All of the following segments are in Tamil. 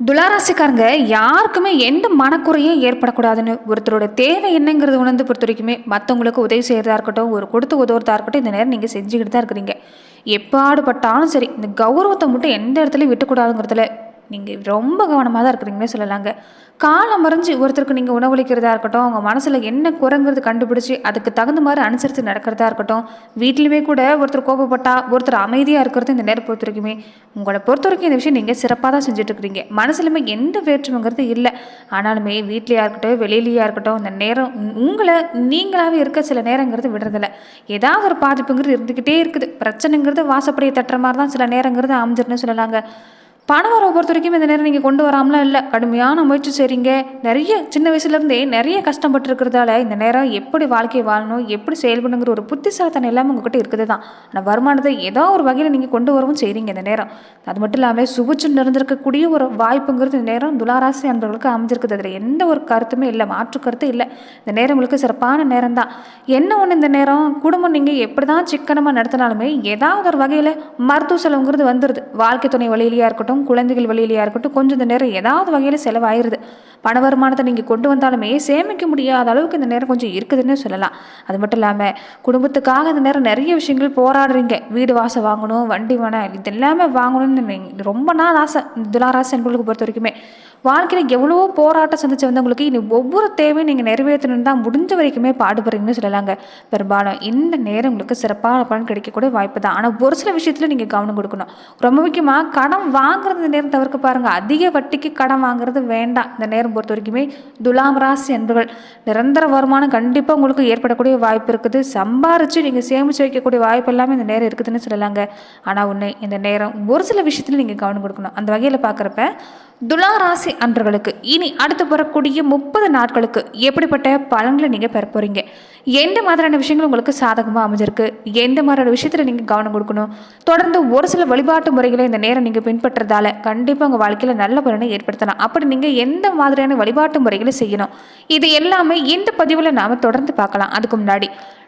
துளாராசிக்காரங்க யாருக்குமே எந்த மனக்குறையும் ஏற்படக்கூடாதுன்னு ஒருத்தரோட தேவை என்னங்கிறது உணர்ந்து பொறுத்த வரைக்குமே மற்றவங்களுக்கு உதவி செய்கிறதா இருக்கட்டும் ஒரு கொடுத்து உதவுறதா இருக்கட்டும் இந்த நேரம் நீங்கள் செஞ்சுக்கிட்டு தான் இருக்கிறீங்க. எப்பாடுபட்டாலும் சரி இந்த கௌரவத்தை மட்டும் எந்த இடத்துலையும் விட்டுக்கூடாதுங்கிறதுல நீங்கள் ரொம்ப கவனமாக தான் இருக்கிறீங்கன்னே சொல்லலாங்க. காலம் மறைஞ்சு ஒருத்தருக்கு நீங்கள் உணவளிக்கிறதா இருக்கட்டும் அவங்க மனசில் என்ன குறைங்கிறது கண்டுபிடிச்சி அதுக்கு தகுந்த மாதிரி அனுசரித்து நடக்கிறதா இருக்கட்டும் வீட்டிலுமே கூட ஒருத்தர் கோபப்பட்டா ஒருத்தர் அமைதியாக இருக்கிறது இந்த நேரம் பொறுத்த வரைக்குமே. உங்களை பொறுத்த வரைக்கும் இந்த விஷயம் நீங்கள் சிறப்பாக தான் செஞ்சுட்ருக்கிறீங்க மனசுலுமே எந்த வேற்றுமைங்கிறது இல்லை. ஆனாலுமே வீட்லேயா இருக்கட்டும் வெளியிலேயா இருக்கட்டும் இந்த நேரம் உங்களை நீங்களாகவே இருக்க சில நேரங்கிறது விடுறதில்ல. ஏதாவது ஒரு பாதிப்புங்கிறது இருந்துக்கிட்டே இருக்குது. பிரச்சனைங்கிறது வாசப்படியை தட்டுற மாதிரி தான் சில நேரங்கிறது அமைஞ்சிருன்னு சொல்லலாங்க. பணம் வரவை பொறுத்த வரைக்கும் இந்த நேரம் நீங்கள் கொண்டு வராமலாம் இல்லை. கடுமையான முயற்சி செய்கிறீங்க நிறைய சின்ன வயசுலேருந்தே நிறைய கஷ்டப்பட்டுருக்கிறதால இந்த நேரம் எப்படி வாழ்க்கையை வாழணும் எப்படி செயல்படுங்கிற ஒரு புத்திசாலித்தனம் எல்லாமே உங்ககிட்ட இருக்குது தான் ஆனால் வருமானத்தை ஏதோ ஒரு வகையில் நீங்கள் கொண்டு வரவும் செய்கிறீங்க இந்த நேரம். அது மட்டும் இல்லாமல் சுபிச்சு நிறைஞ்சிருக்கக்கூடிய ஒரு வாய்ப்புங்கிறது இந்த நேரம் துளாராசி அன்பர்களுக்கு அமைஞ்சிருக்குது. அதில் எந்த ஒரு கருத்துமே இல்லை. மாற்று கருத்து இல்லை. இந்த நேரம் உங்களுக்கு சிறப்பான நேரம் தான் என்ன ஒன்று இந்த நேரம்? குடும்பம் நீங்கள் எப்படி தான் சிக்கனமாக நடத்தினாலுமே ஏதாவது ஒரு வகையில் மருத்துவ செலவுங்கிறது வந்துடுது வாழ்க்கை துணை வழியிலையாக இருக்கட்டும் குழந்தைகள் வழியிலையாக இருக்கட்டும் கொஞ்சம் இந்த நேரம் ஏதாவது வகையில் செலவாயிருது. பண வருமானத்தை நீங்கள் கொண்டு வந்தாலுமே சேமிக்க முடியாத அளவுக்கு இந்த நேரம் கொஞ்சம் இருக்குதுன்னு சொல்லலாம். அது மட்டும் இல்லாமல் குடும்பத்துக்காக இந்த நேரம் நிறைய விஷயங்கள் போராடுறீங்க. வீடு வாசல் வாங்கணும் வண்டி வேணாம் இது எல்லாமே வாங்கணும்னு ரொம்ப நாள் ஆசை. துலாராசி துளாராசி பொறுத்த வரைக்குமே. வாழ்க்கையில் எவ்வளவோ போராட்டம் சந்திச்சு வந்தவங்களுக்கு இனி ஒவ்வொரு தேவையும் நீங்கள் நிறைவேற்றணும் தான் முடிஞ்ச வரைக்குமே பாடுபடுறீங்கன்னு சொல்லலாங்க. பெரும்பாலும் இந்த நேரம் உங்களுக்கு சிறப்பான பலன் கிடைக்கக்கூடிய வாய்ப்பு தான். ஆனால் ஒரு சில விஷயத்தில் நீங்கள் கவனம் கொடுக்கணும். ரொம்ப முக்கியமாக கடன் வாங்குறது இந்த நேரம் தவிர்க்க பாருங்கள் அதிக வட்டிக்கு கடன் வாங்குறது வேண்டாம். இந்த நேரம் பொறுத்த வரைக்குமே துலாம் ராசி என்பர்கள் நிரந்தர வருமானம் கண்டிப்பாக உங்களுக்கு ஏற்படக்கூடிய வாய்ப்பு இருக்குது. சம்பாரித்து நீங்கள் சேமித்து வைக்கக்கூடிய வாய்ப்பு எல்லாமே இந்த நேரம் இருக்குதுன்னு சொல்லலாங்க. ஆனால் ஒன்று இந்த நேரம் ஒரு சில விஷயத்தில் நீங்கள் கவனம் கொடுக்கணும். அந்த வகையில் பார்க்குறப்ப துலா ராசி அன்றர்களுக்கு இனி அடுத்து வரக்கூடிய முப்பது நாட்களுக்கு எப்படிப்பட்ட பலன்களை நீங்கள் பெற போகிறீங்க எந்த மாதிரியான விஷயங்கள் உங்களுக்கு சாதகமாக அமைஞ்சிருக்கு? எந்த மாதிரியான விஷயத்தில் நீங்கள் கவனம் கொடுக்கணும்? தொடர்ந்து ஒரு சில வழிபாட்டு முறைகளை இந்த நேரம் நீங்கள் பின்பற்றுறதால கண்டிப்பாக உங்கள் வாழ்க்கையில் நல்ல பலனை ஏற்படுத்தலாம். அப்படி நீங்கள் எந்த மாதிரியான வழிபாட்டு முறைகளை செய்யணும்? இது எல்லாமே இந்த பதிவில் நாம் தொடர்ந்து பார்க்கலாம். அதுக்கு முன்னாடி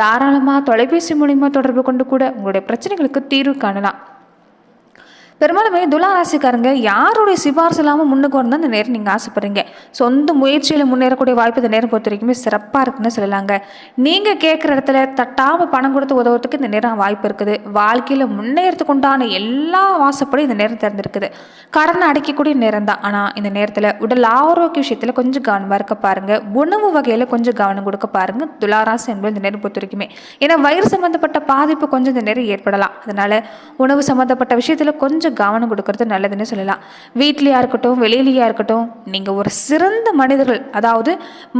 தாராளமாக தொலைபேசி மூலிமா தொடர்பு கொண்டு கூட உங்களுடைய பிரச்சனைகளுக்கு தீர்வு காணலாம். பெரும்பாலுமே துலாராசிக்காரங்க யாருடைய சிபாரிசு இல்லாமல் முன்னுக்கு வரணும் இந்த நேரம் நீங்கள் ஆசைப்படுறீங்க. சொந்த முயற்சியில் முன்னேறக்கூடிய வாய்ப்பு இந்த நேரம் பொறுத்த வரைக்குமே சிறப்பாக இருக்குன்னு சொல்லலாங்க. நீங்கள் கேட்குற இடத்துல தட்டாமல் பணம் கொடுத்து உதவுறதுக்கு இந்த நேரம் வாய்ப்பு இருக்குது. வாழ்க்கையில் முன்னேறதுக்கு உண்டான எல்லா வாசப்படியும் இந்த நேரம் திறந்திருக்குது. கடனை அடைக்கக்கூடிய நேரம் தான். ஆனால் இந்த நேரத்தில் உடல் ஆரோக்கிய விஷயத்தில் கொஞ்சம் கவனமாக இருக்க பாருங்கள் உணவு வகையில் கொஞ்சம் கவனம் கொடுக்க பாருங்கள் துலாராசி என்பது இந்த நேரம் பொறுத்த வரைக்குமே. ஏன்னா வயிறு சம்மந்தப்பட்ட பாதிப்பு கொஞ்சம் இந்த நேரம் ஏற்படலாம். அதனால் உணவு சம்மந்தப்பட்ட விஷயத்தில் கொஞ்சம் கவனம் கொடுக்கறது நல்லதுன்னு சொல்லலாம். வீட்லேயா இருக்கட்டும் வெளியிலேயா இருக்கட்டும் நீங்கள் ஒரு சிறந்த மனிதர்கள் அதாவது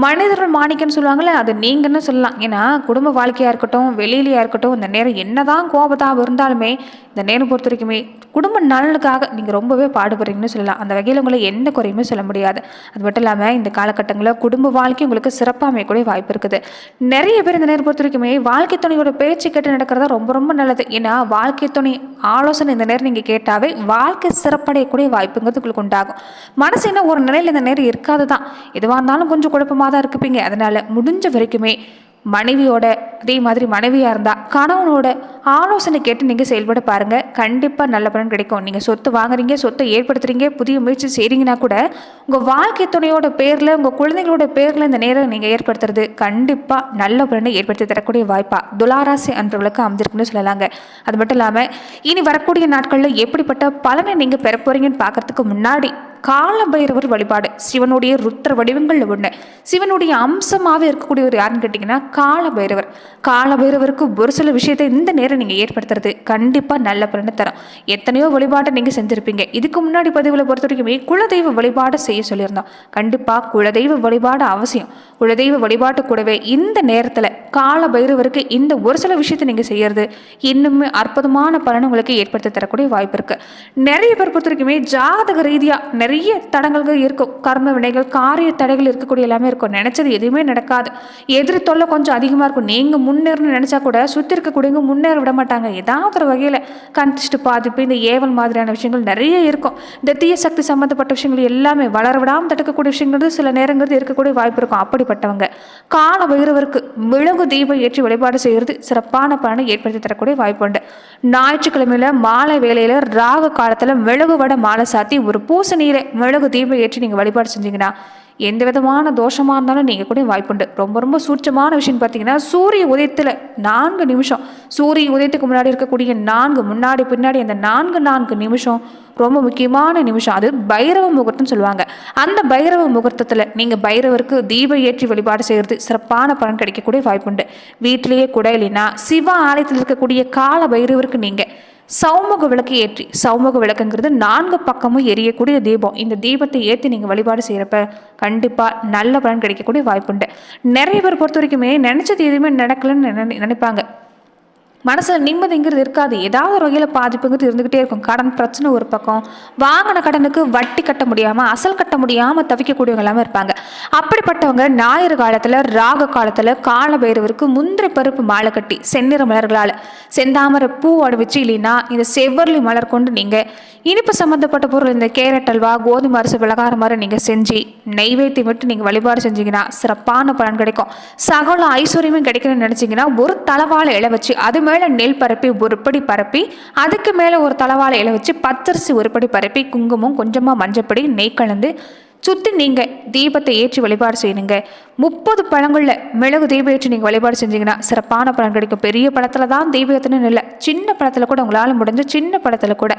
மனிதர்கள் மாணிக்கன்னு சொல்லுவாங்கள்ல அது நீங்கன்னு சொல்லலாம். ஏன்னா குடும்ப வாழ்க்கையாக இருக்கட்டும் வெளியிலையா இருக்கட்டும் இந்த நேரம் என்னதான் கோபத்தாக இருந்தாலுமே இந்த நேரம் பொறுத்த வரைக்குமே குடும்ப நலனுக்காக நீங்கள் ரொம்பவே பாடுபடுறீங்கன்னு சொல்லலாம். அந்த வகையில் உங்களை எந்த குறையுமே சொல்ல முடியாது. அது மட்டும் இல்லாமல் இந்த காலகட்டங்களில் குடும்ப வாழ்க்கை உங்களுக்கு சிறப்பாக அமையக்கூடிய வாய்ப்பு இருக்குது. நிறைய பேர் இந்த நேரம் பொறுத்த வரைக்குமே வாழ்க்கை துணையோட பேச்சு கேட்டு நடக்கிறதா ரொம்ப ரொம்ப நல்லது. ஏன்னா வாழ்க்கை துணை ஆலோசனை இந்த நேரம் நீங்கள் கேட்டால் இருந்தாவே வாழ்க்கை சிறப்படையக்கூடிய வாய்ப்புங்கிறது உங்களுக்கு உண்டாகும். மனசு என்ன ஒரு நிலையில் இந்த நேரம் இருக்காது தான் எதுவாக இருந்தாலும் கொஞ்சம் குழப்பமாக தான் இருப்பீங்க அதனால் முடிஞ்ச வரைக்குமே மனைவியோட அதே மாதிரி மனைவியாக இருந்தால் கணவனோட ஆலோசனை கேட்டு நீங்கள் செயல்பட பாருங்கள் கண்டிப்பாக நல்ல பலன் கிடைக்கும். நீங்கள் சொத்து வாங்குறீங்க சொத்தை ஏற்படுத்துறீங்க புதிய முயற்சி செய்கிறீங்கன்னா கூட உங்கள் வாழ்க்கை துணையோட பேரில் உங்கள் குழந்தைங்களோட பேரில் இந்த நேரம் நீங்கள் ஏற்படுத்துறது கண்டிப்பாக நல்ல பலனை ஏற்படுத்தி தரக்கூடிய வாய்ப்பா. துளாராசி அன்றவர்களுக்கு அமைஞ்சிருக்குன்னு சொல்லலாங்க. அது மட்டும் இல்லாமல் இனி வரக்கூடிய நாட்களில் எப்படிப்பட்ட பலனை நீங்கள் பெற போகிறீங்கன்னு பார்க்கறதுக்கு முன்னாடி கால பைரவர் வழிபாடு. சிவனுடைய ருத்ர வடிவங்கள்ல ஒன்று சிவனுடைய அம்சமாகவே இருக்கக்கூடியவர் யாருன்னு கேட்டிங்கன்னா கால பைரவர் கால பைரவருக்கு ஒரு சில விஷயத்தை இந்த நேரம் நீங்கள் ஏற்படுத்துறது கண்டிப்பாக நல்ல பலனை தரும். எத்தனையோ வழிபாட்டை நீங்கள் செஞ்சுருப்பீங்க. இதுக்கு முன்னாடி பதிவில் பொறுத்த வரைக்குமே குலதெய்வ வழிபாடு செய்ய சொல்லியிருந்தோம். கண்டிப்பாக குலதெய்வ வழிபாடு அவசியம். குலதெய்வ வழிபாட்டு கூடவே இந்த நேரத்தில் கால பைரவருக்கு இந்த ஒரு சில விஷயத்தை நீங்கள் செய்யறது இன்னுமே அற்புதமான பலனை உங்களுக்கு ஏற்படுத்தி தரக்கூடிய வாய்ப்பு இருக்குது நிறைய பேர் பொறுத்த வரைக்குமே ஜாதக ரீதியாக நிறைய நிறைய தடங்கல்கள் இருக்கும். கர்ம வினைகள் காரிய தடைகள் இருக்கக்கூடிய எல்லாமே இருக்கும். நினச்சது எதுவுமே நடக்காது. எதிரி தொல்லை கொஞ்சம் அதிகமாக இருக்கும். நீங்கள் முன்னேறணும்னு நினச்சா கூட சுற்றி இருக்கக்கூடியவங்க முன்னேற விட மாட்டாங்க. ஏதாவது ஒரு வகையில் கண்டிச்சுட்டு பாதிப்பு இந்த ஏவல் மாதிரியான விஷயங்கள் நிறைய இருக்கும். இந்த தீய சக்தி சம்மந்தப்பட்ட விஷயங்கள் எல்லாமே வளர விடாமல் தடுக்கக்கூடிய விஷயங்கிறது சில நேரங்கிறது இருக்கக்கூடிய வாய்ப்பு இருக்கும். அப்படிப்பட்டவங்க. கால பைரவருக்கு மெழுகு தீபம் ஏற்றி வழிபாடு செய்கிறது சிறப்பான பலனை ஏற்படுத்தி தரக்கூடிய வாய்ப்பு உண்டு. ஞாயிற்றுக்கிழமையில் மாலை வேலையில் ராகு காலத்தில் மெழுகு வடை மாலை சாத்தி ஒரு பூச நீரை மெழுகு தீபம் ஏற்றி நீங்கள் வழிபாடு செஞ்சீங்கன்னா எந்த விதமான தோஷமாக இருந்தாலும் நீங்கள் கூட வாய்ப்புண்டு ரொம்ப ரொம்ப சூட்சமான விஷயம் பார்த்தீங்கன்னா சூரிய உதயத்தில் நான்கு நிமிஷம். சூரிய உதயத்துக்கு முன்னாடி இருக்கக்கூடிய நான்கு முன்னாடி பின்னாடி அந்த நான்கு நான்கு நிமிஷம் ரொம்ப முக்கியமான நிமிஷம். அது பைரவ முகூர்த்தம்னு சொல்லுவாங்க. அந்த பைரவ முகூர்த்தத்தில் நீங்கள் பைரவருக்கு தீப ஏற்றி வழிபாடு செய்கிறது சிறப்பான பலன் கிடைக்கக்கூடிய வாய்ப்புண்டு வீட்டிலேயே கூட இல்லைன்னா சிவ ஆலயத்தில் இருக்கக்கூடிய கால பைரவருக்கு நீங்கள் சௌமுக விளக்கு ஏற்றி சௌமுக விளக்குங்கிறது நான்கு பக்கமும் எரியக்கூடிய தீபம். இந்த தீபத்தை ஏற்றி நீங்கள் வழிபாடு செய்கிறப்ப கண்டிப்பாக நல்ல பலன் கிடைக்கக்கூடிய வாய்ப்புண்டு. நிறைய பேர் பொறுத்த வரைக்குமே நினச்சது எதுவுமே நடக்கலன்னு நினை நினைப்பாங்க. மனசில் நிம்மதிங்கிறது இருக்காது. ஏதாவது ஒரு வகையில் பாதிப்புங்கிறது இருந்துக்கிட்டே இருக்கும். கடன் பிரச்சனை ஒரு பக்கம். வாங்கின கடனுக்கு வட்டி கட்ட முடியாமல் அசல் கட்ட முடியாமல் தவிக்கக்கூடியவங்க எல்லாமே இருப்பாங்க. அப்படிப்பட்டவங்க ஞாயிறு காலத்தில் ராக காலத்தில் கால பைரவருக்கு முந்திரி பருப்பு மாலை கட்டி செந்நிற மலர்களால் செந்தாமரை பூ அணிவிச்சு இல்லைன்னா இந்த செவ்வரளி மலர் கொண்டு நீங்கள் இனிப்பு சம்மந்தப்பட்ட பொருள் இந்த கேரட் அல்வா கோதுமை அரிசி பலகாரம் மாதிரி நீங்கள் செஞ்சு நெய்வேத்தியம் விட்டு நீங்கள் வழிபாடு செஞ்சீங்கன்னா சிறப்பான பலன் கிடைக்கும். சகல ஐஸ்வர்யமும் கிடைக்கணும்னு நினச்சிங்கன்னா ஒரு தளவாழை இலை வச்சு அது மேலே நெல் பரப்பி ஒருபடி பரப்பி அதுக்கு மேலே ஒரு தளவாழை இலை வச்சு பச்சரிசி ஒருபடி பரப்பி குங்குமம் கொஞ்சமாக மஞ்சப்படி நெய் கலந்து சுற்றி நீங்கள் தீபத்தை ஏற்றி வழிபாடு செய்யணுங்க முப்பது பழங்களில் மிளகு தீபம் ஏற்றி நீங்கள் வழிபாடு செஞ்சீங்கன்னா சிறப்பான பலன் கிடைக்கும். பெரிய பழத்தில் தான் தீபத்துன்னு இல்லை சின்ன பழத்தில் கூட உங்களால் முடிஞ்ச சின்ன பழத்தில் கூட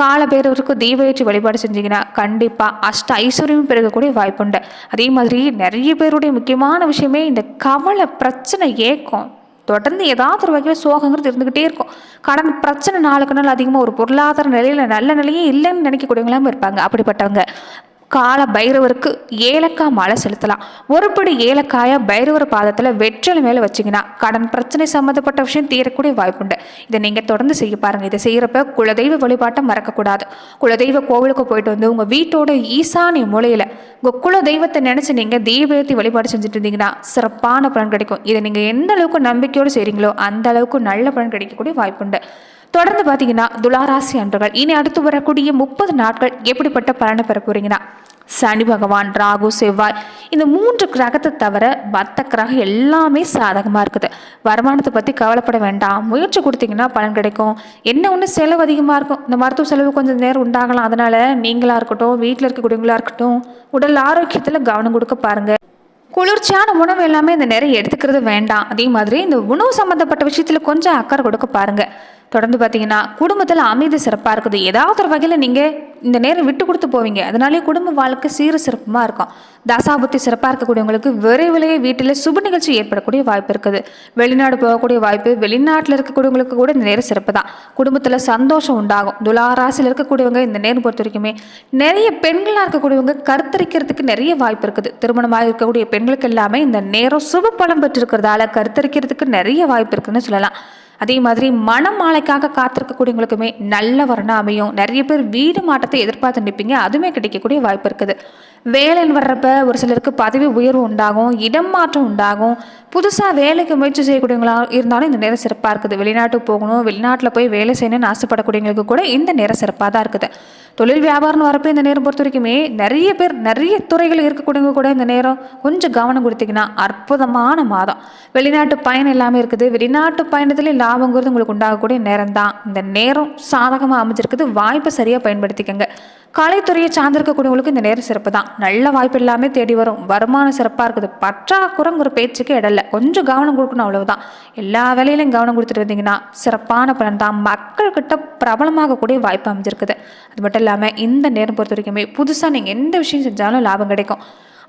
கால பேரவருக்கும் தீபம் ஏற்றி வழிபாடு செஞ்சீங்கன்னா கண்டிப்பாக அஷ்ட ஐஸ்வர்யமும் பெருகக்கூடிய வாய்ப்புண்டு. அதே மாதிரி நிறைய பேருடைய முக்கியமான விஷயமே இந்த கவலை பிரச்சனை ஏக்கம். தொடர்ந்து ஏதாவது ஒரு வகையில் சோகங்கிறது இருந்துக்கிட்டே இருக்கும். கடன் பிரச்சனை நாளுக்கு நாள் அதிகமாக ஒரு பொருளாதார நிலையில் நல்ல நிலையே இல்லைன்னு நினைக்கக்கூடியவங்களாம் இருப்பாங்க. அப்படிப்பட்டவங்க. கால பைரவருக்கு ஏலக்காய் மாலை செலுத்தலாம். ஒருபடி ஏலக்காயை பைரவர் பாதத்தில் வெற்றில மேலே வச்சிங்கன்னா கடன் பிரச்சனை சம்மந்தப்பட்ட விஷயம் தீரக்கூடிய வாய்ப்புண்டு இதை நீங்கள் தொடர்ந்து செய்ய பாருங்கள் இதை செய்கிறப்ப குலதெய்வ வழிபாட்டை மறக்கக்கூடாது. குலதெய்வ கோவிலுக்கு போயிட்டு வந்து உங்கள் வீட்டோட ஈசானிய மூலையில் உங்கள் குல தெய்வத்தை நினச்சி நீங்கள் தெய்வத்தை வழிபாடு செஞ்சுட்டு இருந்தீங்கன்னா சிறப்பான பலன் கிடைக்கும். இதை நீங்கள் எந்த அளவுக்கு நம்பிக்கையோடு செய்கிறீங்களோ அந்த அளவுக்கு நல்ல பலன் கிடைக்கக்கூடிய வாய்ப்புண்டு தொடர்ந்து பார்த்தீங்கன்னா துளாராசி அன்றுகள் இனி அடுத்து வரக்கூடிய முப்பது நாட்கள் எப்படிப்பட்ட பலனை பெற போறீங்கன்னா சனி பகவான் ராகு செவ்வாய் இந்த மூன்று கிரகத்தை தவிர மற்ற கிரகம் எல்லாமே சாதகமாக இருக்குது. வருமானத்தை பற்றி கவலைப்பட வேண்டாம். முயற்சி கொடுத்தீங்கன்னா பலன் கிடைக்கும். என்ன ஒன்று செலவு அதிகமாக இருக்கும். இந்த மருத்துவ செலவு கொஞ்சம் நேரம் உண்டாகலாம். அதனால் நீங்களாக இருக்கட்டும் வீட்டில் இருக்கக்கூடியவங்களா இருக்கட்டும் உடல் ஆரோக்கியத்தில் கவனம் கொடுக்க பாருங்கள் குளிர்ச்சியான உணவு எல்லாமே இந்த நேரம் எடுத்துக்கிறது வேண்டாம். அதே மாதிரி இந்த உணவு சம்மந்தப்பட்ட விஷயத்தில் கொஞ்சம் அக்கறை கொடுக்க பாருங்கள் தொடர்ந்து பார்த்தீங்கன்னா குடும்பத்தில் அமைதி சிறப்பாக இருக்குது. ஏதாவது ஒரு வகையில் நீங்கள் இந்த நேரம் விட்டு கொடுத்து போவீங்க. அதனாலே குடும்ப வாழ்க்கை சீர சிறப்புமாக இருக்கும். தசாபுத்தி சிறப்பாக இருக்கக்கூடியவங்களுக்கு விரைவிலேயே வீட்டில் சுப நிகழ்ச்சி ஏற்படக்கூடிய வாய்ப்பு இருக்குது. வெளிநாடு போகக்கூடிய வாய்ப்பு வெளிநாட்டில் இருக்கக்கூடியவங்களுக்கு கூட இந்த நேரம் சிறப்பு தான். குடும்பத்தில் சந்தோஷம் உண்டாகும். துலாராசியில் இருக்கக்கூடியவங்க இந்த நேரம் பொறுத்த வரைக்குமே நிறைய பெண்களாக இருக்கக்கூடியவங்க கருத்தரிக்கிறதுக்கு நிறைய வாய்ப்பு இருக்குது. திருமணமாக இருக்கக்கூடிய பெண்களுக்கு எல்லாமே இந்த நேரம் சுப பலம் பெற்றிருக்கிறதால கருத்தரிக்கிறதுக்கு நிறைய வாய்ப்பு இருக்குதுன்னு சொல்லலாம். அதே மாதிரி மனம் மாலைக்காக காத்திருக்கக்கூடியவங்களுக்குமே நல்ல வரணம் அமையும். நிறைய பேர் வீடு மாற்றத்தை எதிர்பார்த்து நிற்பீங்க. அதுவுமே கிடைக்கக்கூடிய வாய்ப்பு இருக்குது. வேலைன்னு வர்றப்ப ஒரு சிலருக்கு பதவி உயர்வு உண்டாகும் இடம் மாற்றம் உண்டாகும். புதுசாக வேலைக்கு முயற்சி செய்யக்கூடியவங்களா இருந்தாலும் இந்த நேரம் சிறப்பாக இருக்குது. வெளிநாட்டுக்கு போகணும் வெளிநாட்டில் போய் வேலை செய்யணும்னு ஆசைப்படக்கூடியவங்களுக்கு கூட இந்த நேரம் சிறப்பாக தான் இருக்குது. தொழில் வியாபாரம்னு வரப்போ இந்த நேரம் பொறுத்த வரைக்குமே நிறைய பேர் நிறைய துறைகள் இருக்கக்கூடியவங்க கூட இந்த நேரம் கொஞ்சம் கவனம் கொடுத்தீங்கன்னா அற்புதமான மாதம். வெளிநாட்டு பயணம் எல்லாமே இருக்குது. வெளிநாட்டு பயணத்துலேயும் லாபங்கிறது உங்களுக்கு உண்டாகக்கூடிய நேரம் தான் இந்த நேரம் சாதகமாக அமைஞ்சிருக்குது. வாய்ப்பை சரியாக பயன்படுத்திக்கங்க. கலைத்துறையை சார்ந்திருக்கக்கூடியவங்களுக்கு இந்த நேரம் சிறப்பு தான் நல்ல வாய்ப்பு எல்லாமே தேடி வரும். வருமானம் சிறப்பாக இருக்குது. பற்றாக்குறைங்கிற பேச்சுக்கு இடல கொஞ்சம் கவனம் கொடுக்கணும் அவ்வளவுதான். எல்லா வேலையிலையும் கவனம் கொடுத்துட்டு வந்தீங்கன்னா சிறப்பான பலன் தான். மக்கள்கிட்ட பிரபலமாகக்கூடிய வாய்ப்பு அமைஞ்சிருக்குது. அது மட்டும் இல்லாமல் இந்த நேரம் பொறுத்த வரைக்குமே புதுசாக நீங்கள் எந்த விஷயம் செஞ்சாலும் லாபம் கிடைக்கும்.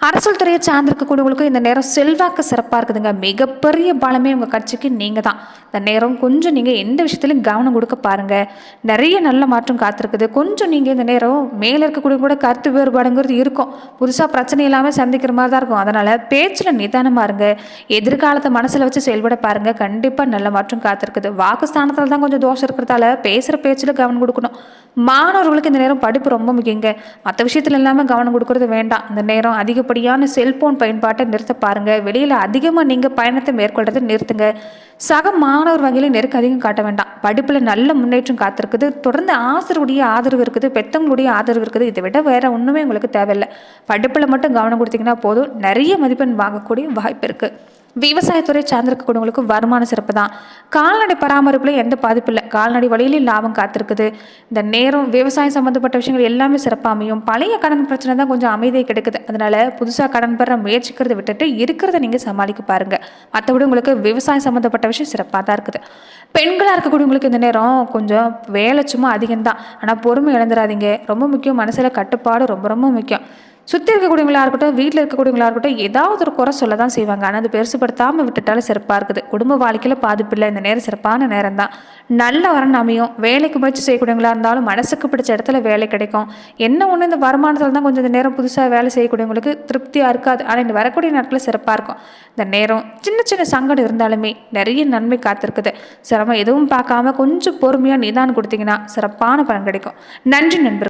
அரசியல் துறையை சார்ந்திருக்கக்கூடியவங்களுக்கு இந்த நேரம் செல்வாக்கு சிறப்பாக இருக்குதுங்க. மிகப்பெரிய பலமே உங்கள் கட்சிக்கு நீங்கள் தான் இந்த நேரம் கொஞ்சம் நீங்கள் எந்த விஷயத்துலையும் கவனம் கொடுக்க பாருங்கள் நிறைய நல்ல மாற்றம் காத்திருக்குது. கொஞ்சம் நீங்கள் இந்த நேரம் மேலே இருக்கக்கூடிய கூட கருத்து வேறுபாடுங்கிறது இருக்கும். புதுசாக பிரச்சனை இல்லாமல் சந்திக்கிற மாதிரி தான் இருக்கும். அதனால் பேச்சில் நிதானமாக இருங்க. எதிர்காலத்தை மனசில் வச்சு செயல்பட பாருங்கள் கண்டிப்பாக நல்ல மாற்றம் காத்திருக்குது. வாக்குஸ்தானத்தில் தான் கொஞ்சம் தோஷம் இருக்கிறதால பேசுகிற பேச்சில் கவனம் கொடுக்கணும். மாணவர்களுக்கு இந்த நேரம் படிப்பு ரொம்ப முக்கியங்க. மற்ற விஷயத்துல இல்லாமல் கவனம் கொடுக்கறது வேண்டாம். இந்த நேரம் அதிகப்படியான செல்போன் பயன்பாட்டை நிறுத்த பாருங்க. வெளியில் அதிகமாக நீங்கள் பயணத்தை மேற்கொள்றதை நிறுத்துங்க. சக மாணவர் வகையில் நெருக்க அதிகம் காட்ட வேண்டாம். படிப்பில் நல்ல முன்னேற்றம் காத்திருக்குது. தொடர்ந்து ஆசிரியருடைய ஆதரவு இருக்குது. பெத்தவங்களுடைய ஆதரவு இருக்குது. இதை விட வேற ஒன்றுமே உங்களுக்கு தேவையில்லை. படிப்பில் மட்டும் கவனம் கொடுத்தீங்கன்னா போதும். நிறைய மதிப்பெண் வாங்கக்கூடிய வாய்ப்பு இருக்குது விவசாயத்துறை சார்ந்திருக்கக்கூடியவங்களுக்கு வருமான சிறப்பு தான் கால்நடை பராமரிப்பில் எந்த பாதிப்பு இல்லை. கால்நடை வழியிலும் லாபம் காத்திருக்குது. இந்த நேரம் விவசாயம் சம்மந்தப்பட்ட விஷயங்கள் எல்லாமே சிறப்பாக அமையும். பழைய கடன் பிரச்சனை தான் கொஞ்சம் அமைதியை கிடைக்குது. அதனால புதுசாக கடன் பெற முயற்சிக்கிறத விட்டுட்டு இருக்கிறத நீங்கள் சமாளிக்க பாருங்க. மற்றபடி உங்களுக்கு விவசாயம் சம்மந்தப்பட்ட விஷயம் சிறப்பாக தான் இருக்குது. பெண்களாக இருக்கக்கூடியவங்களுக்கு இந்த நேரம் கொஞ்சம் வேலை சும்மா அதிகம்தான். ஆனால் பொறுமை இழந்துடாதீங்க ரொம்ப முக்கியம். மனசில் கட்டுப்பாடு ரொம்ப ரொம்ப முக்கியம். சுற்றி இருக்கக்கூடியவங்களா இருக்கட்டும் வீட்டில் இருக்கக்கூடியவங்களா இருக்கட்டும் ஏதாவது ஒரு குறை சொல்ல தான் செய்வாங்க. ஆனால் அது பெருசுப்படுத்தாமல் விட்டுட்டாலும் சிறப்பாக இருக்குது. குடும்ப வாழ்க்கையில் பாதிப்பு இல்லை இந்த நேரம் சிறப்பான நேரம் தான் நல்ல வரன் அமையும். வேலைக்கு முயற்சி செய்யக்கூடியவங்களா இருந்தாலும் மனசுக்கு பிடிச்ச இடத்துல வேலை கிடைக்கும். என்ன ஒன்று இந்த வருமானத்தில் தான் கொஞ்சம் இந்த நேரம் புதுசாக வேலை செய்யக்கூடியவங்களுக்கு திருப்தியாக இருக்காது. ஆனால் இந்த வரக்கூடிய நாட்களில் சிறப்பாக இருக்கும். இந்த நேரம் சின்ன சின்ன சங்கடம் இருந்தாலுமே நிறைய நன்மை காத்திருக்குது. சிரமம் எதுவும் பார்க்காம கொஞ்சம் பொறுமையாக நிதானம் கொடுத்தீங்கன்னா சிறப்பான பலன் கிடைக்கும். நன்றி நண்பர்கள்.